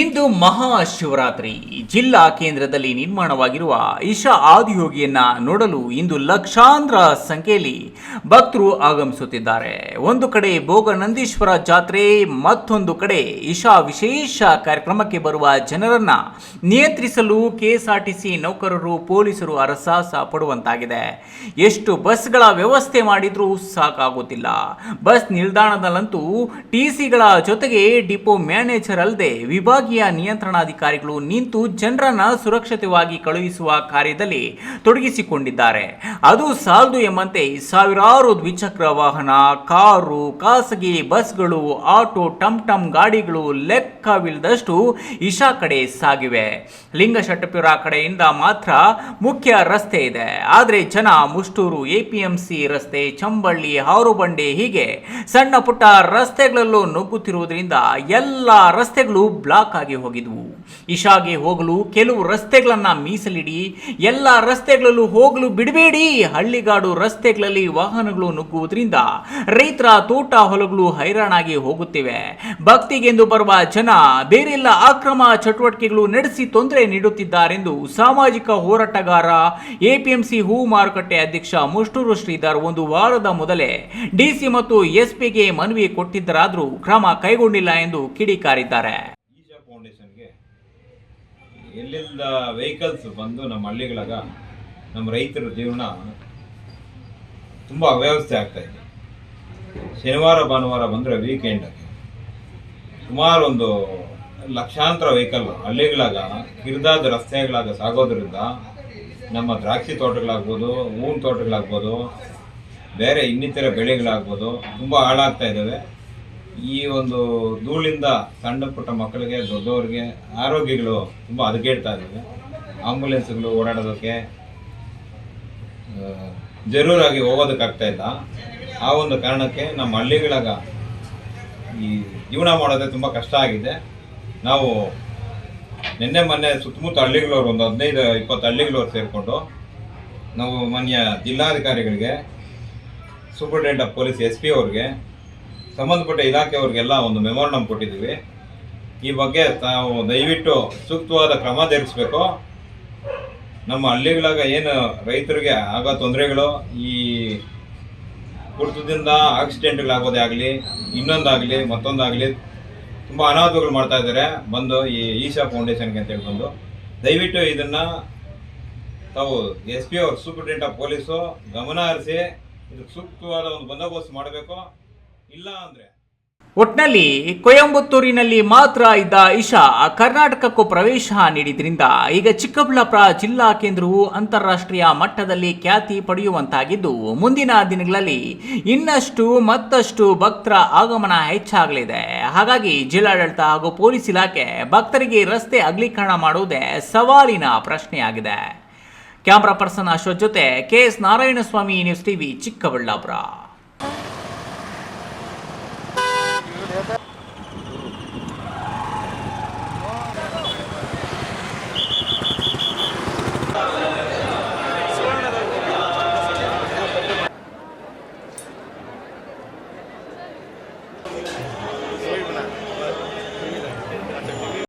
ಇಂದು ಮಹಾಶಿವರಾತ್ರಿ. ಜಿಲ್ಲಾ ಕೇಂದ್ರದಲ್ಲಿ ನಿರ್ಮಾಣವಾಗಿರುವ ಇಶಾ ಆದಿಯೋಗಿಯನ್ನ ನೋಡಲು ಇಂದು ಲಕ್ಷಾಂತರ ಸಂಖ್ಯೆಯಲ್ಲಿ ಭಕ್ತರು ಆಗಮಿಸುತ್ತಿದ್ದಾರೆ. ಒಂದು ಕಡೆ ಭೋಗನಂದೀಶ್ವರ ಜಾತ್ರೆ, ಮತ್ತೊಂದು ಕಡೆ ಇಶಾ ವಿಶೇಷ ಕಾರ್ಯಕ್ರಮಕ್ಕೆ ಬರುವ ಜನರನ್ನ ನಿಯಂತ್ರಿಸಲು ಕೆಎಸ್ಆರ್ಟಿಸಿ ನೌಕರರು, ಪೊಲೀಸರು ಅರಸಾಸ ಪಡುವಂತಾಗಿದೆ. ಎಷ್ಟು ಬಸ್ಗಳ ವ್ಯವಸ್ಥೆ ಮಾಡಿದ್ರೂ ಸಾಕಾಗುತ್ತಿಲ್ಲ. ಬಸ್ ನಿಲ್ದಾಣದಲ್ಲಂತೂ ಟಿಸಿಗಳ ಜೊತೆಗೆ ಡಿಪೋ ಮ್ಯಾನೇಜರ್ ಅಲ್ಲದೆ ವಿಭಾಗೀಯ ನಿಯಂತ್ರಣಾಧಿಕಾರಿಗಳು ನಿಂತು ಜನರನ್ನ ಸುರಕ್ಷಿತವಾಗಿ ಕಳುಹಿಸುವ ಕಾರ್ಯದಲ್ಲಿ ತೊಡಗಿಸಿಕೊಂಡಿದ್ದಾರೆ. ಅದು ಸಾಲದು ಎಂಬಂತೆ ಸಾವಿರಾರು ದ್ವಿಚಕ್ರ ವಾಹನ, ಕಾರು, ಖಾಸಗಿ ಬಸ್ಗಳು, ಆಟೋ ಟಮ್ ಟಮ್ ಗಾಡಿಗಳು ಲೆಕ್ಕವಿಲ್ಲದಷ್ಟು ಇಶಾ ಕಡೆ ಸಾಗಿವೆ. ಲಿಂಗಶಟ್ಟಪುರ ಕಡೆಯಿಂದ ಮಾತ್ರ ಮುಖ್ಯ ರಸ್ತೆ ಇದೆ. ಆದರೆ ಜನ ಮುಷ್ಟೂರು, ಎಪಿಎಂಸಿ ರಸ್ತೆ, ಚಂಬಳ್ಳಿ, ಹಾರುಬಂಡೆ ಹೀಗೆ ಸಣ್ಣ ಪುಟ್ಟ ರಸ್ತೆಗಳಲ್ಲೂ ನುಗ್ಗುತ್ತಿರುವುದರಿಂದ ಎಲ್ಲ ರಸ್ತೆಗಳು ಬ್ಲಾಕ್ ಆಗಿ ಹೋಗಿದ್ವು. ಇಶಾಗೆ ಹೋಗಲು ಕೆಲವು ರಸ್ತೆಗಳನ್ನ ಮೀಸಲಿಡಿ, ಎಲ್ಲ ರಸ್ತೆಗಳಲ್ಲೂ ಹೋಗಲು ಬಿಡಬೇಡಿ. ಹಳ್ಳಿಗಾಡು ರಸ್ತೆಗಳಲ್ಲಿ ವಾಹನಗಳು ನುಗ್ಗುವುದರಿಂದ ರೈತರ ತೋಟ ಹೊಲಗಳು ಹೈರಾಣಾಗಿ ಹೋಗುತ್ತಿವೆ. ಭಕ್ತಿಗೆಂದು ಬರುವ ಜನ ಬೇರೆಲ್ಲ ಅಕ್ರಮ ಚಟುವಟಿಕೆಗಳು ನಡೆಸಿ ತೊಂದರೆ ನೀಡುತ್ತಿದ್ದಾರೆಂದು ಸಾಮಾಜಿಕ ಹೋರಾಟಗಾರ ಎಪಿಎಂಸಿ ಹೂ ಮಾರುಕಟ್ಟೆ ಅಧ್ಯಕ್ಷ ಮುಷ್ಟೂರು ಶ್ರೀಧರ್ ಒಂದು ವಾರದ ಮೊದಲೇ ಡಿಸಿ ಮತ್ತು ಎಸ್ಪಿಗೆ ಮನವಿ ಕೊಟ್ಟಿದ್ದರಾದರೂ ಕ್ರಮ ಕೈಗೊಂಡಿಲ್ಲ ಎಂದು ಕಿಡಿಕಾರಿದ್ದಾರೆ. ಎಲ್ಲಿಂದ ವೆಹಿಕಲ್ಸ್ ಬಂದು ನಮ್ಮ ಹಳ್ಳಿಗಳಾಗ ನಮ್ಮ ರೈತರ ಜೀವನ ತುಂಬ ಅವ್ಯವಸ್ಥೆ ಆಗ್ತಾ ಇದೆ. ಶನಿವಾರ, ಭಾನುವಾರ ಬಂದರೆ ವೀಕೆಂಡಲ್ಲಿ ಸುಮಾರು ಒಂದು ಲಕ್ಷಾಂತರ ವೆಹಿಕಲ್ ಹಳ್ಳಿಗಳಾಗ ಕಿರಿದಾದ ರಸ್ತೆಗಳಾಗ ಸಾಗೋದ್ರಿಂದ ನಮ್ಮ ದ್ರಾಕ್ಷಿ ತೋಟಗಳಾಗ್ಬೋದು, ಹೂವಿನ ತೋಟಗಳಾಗ್ಬೋದು, ಬೇರೆ ಇನ್ನಿತರ ಬೆಳೆಗಳಾಗ್ಬೋದು ತುಂಬ ಹಾಳಾಗ್ತಾ ಇದ್ದಾವೆ. ಈ ಒಂದು ಧೂಳಿಂದ ಸಣ್ಣ ಪುಟ್ಟ ಮಕ್ಕಳಿಗೆ, ದೊಡ್ಡವರಿಗೆ ಆರೋಗ್ಯಗಳು ತುಂಬ ಹದಗೆಡ್ತಾ ಇದ್ದಾವೆ. ಆಂಬುಲೆನ್ಸ್ಗಳು ಓಡಾಡೋದಕ್ಕೆ ಜರೂರಾಗಿ ಹೋಗೋದಕ್ಕಾಗ್ತಾ ಇಲ್ಲ. ಆ ಒಂದು ಕಾರಣಕ್ಕೆ ನಮ್ಮ ಹಳ್ಳಿಗಳಾಗ ಈ ಜೀವನ ಮಾಡೋದೇ ತುಂಬ ಕಷ್ಟ ಆಗಿದೆ. ನಾವು ನಿನ್ನೆ, ಮೊನ್ನೆ ಸುತ್ತಮುತ್ತ ಹಳ್ಳಿಗಳವ್ರು ಒಂದು ಹದಿನೈದು, ಇಪ್ಪತ್ತು ಹಳ್ಳಿಗಳವ್ರು ಸೇರಿಕೊಂಡು ನಾವು ಮಾನ್ಯ ಜಿಲ್ಲಾಧಿಕಾರಿಗಳಿಗೆ, superintendent of police S P ಅವ್ರಿಗೆ ಸಂಬಂಧಪಟ್ಟ ಇಲಾಖೆಯವ್ರಿಗೆಲ್ಲ ಒಂದು ಮೆಮೋರಂಡಮ್ ಕೊಟ್ಟಿದ್ದೀವಿ. ಈ ಬಗ್ಗೆ ತಾವು ದಯವಿಟ್ಟು ಸೂಕ್ತವಾದ ಕ್ರಮ ಜರುಗಿಸ್ಬೇಕು. ನಮ್ಮ ಹಳ್ಳಿಗಳಾಗ ಏನು ರೈತರಿಗೆ ಆಗೋ ತೊಂದರೆಗಳು, ಈ ಕುಡಿತದಿಂದ ಆಕ್ಸಿಡೆಂಟ್ಗಳಾಗೋದೇ ಆಗಲಿ, ಇನ್ನೊಂದಾಗಲಿ, ಮತ್ತೊಂದಾಗಲಿ ತುಂಬ ಅನಾಹುತಗಳು ಮಾಡ್ತಾ ಇದ್ದಾರೆ. ಬಂದು ಈ ಈಶಾ ಫೌಂಡೇಶನ್ಗೆ ಅಂತೇಳಿ ಬಂದು. ದಯವಿಟ್ಟು ಇದನ್ನು ತಾವು ಎಸ್ ಪಿ ಅವ್ರ, ಸೂಪರಿಂಟೆಂಡೆಂಟ್ ಆಫ್ ಪೊಲೀಸು ಗಮನ ಹರಿಸಿ, ಇದಕ್ಕೆ ಸೂಕ್ತವಾದ ಒಂದು ಬಂದೋಬಸ್ತ್ ಮಾಡಬೇಕು. ಇಲ್ಲ ಅಂದ್ರೆ. ಒಟ್ನಲ್ಲಿ ಕೊಯಂಬತ್ತೂರಿನಲ್ಲಿ ಮಾತ್ರ ಇದ್ದ ಇಶಾ ಕರ್ನಾಟಕಕ್ಕೂ ಪ್ರವೇಶ ನೀಡಿದ್ರಿಂದ ಈಗ ಚಿಕ್ಕಬಳ್ಳಾಪುರ ಜಿಲ್ಲಾ ಕೇಂದ್ರವು ಅಂತಾರಾಷ್ಟ್ರೀಯ ಮಟ್ಟದಲ್ಲಿ ಖ್ಯಾತಿ ಪಡೆಯುವಂತಾಗಿದ್ದು, ಮುಂದಿನ ದಿನಗಳಲ್ಲಿ ಇನ್ನಷ್ಟು ಮತ್ತಷ್ಟು ಭಕ್ತರ ಆಗಮನ ಹೆಚ್ಚಾಗಲಿದೆ. ಹಾಗಾಗಿ ಜಿಲ್ಲಾಡಳಿತ ಹಾಗೂ ಪೊಲೀಸ್ ಇಲಾಖೆ ಭಕ್ತರಿಗೆ ರಸ್ತೆ ಅಗಲೀಕರಣ ಮಾಡುವುದೇ ಸವಾಲಿನ ಪ್ರಶ್ನೆಯಾಗಿದೆ. ಕ್ಯಾಮ್ರಾ ಪರ್ಸನ್ ಅಶೋಕ್ ಜೊತೆ K S Narayanaswamy news TV Chikkaballapur.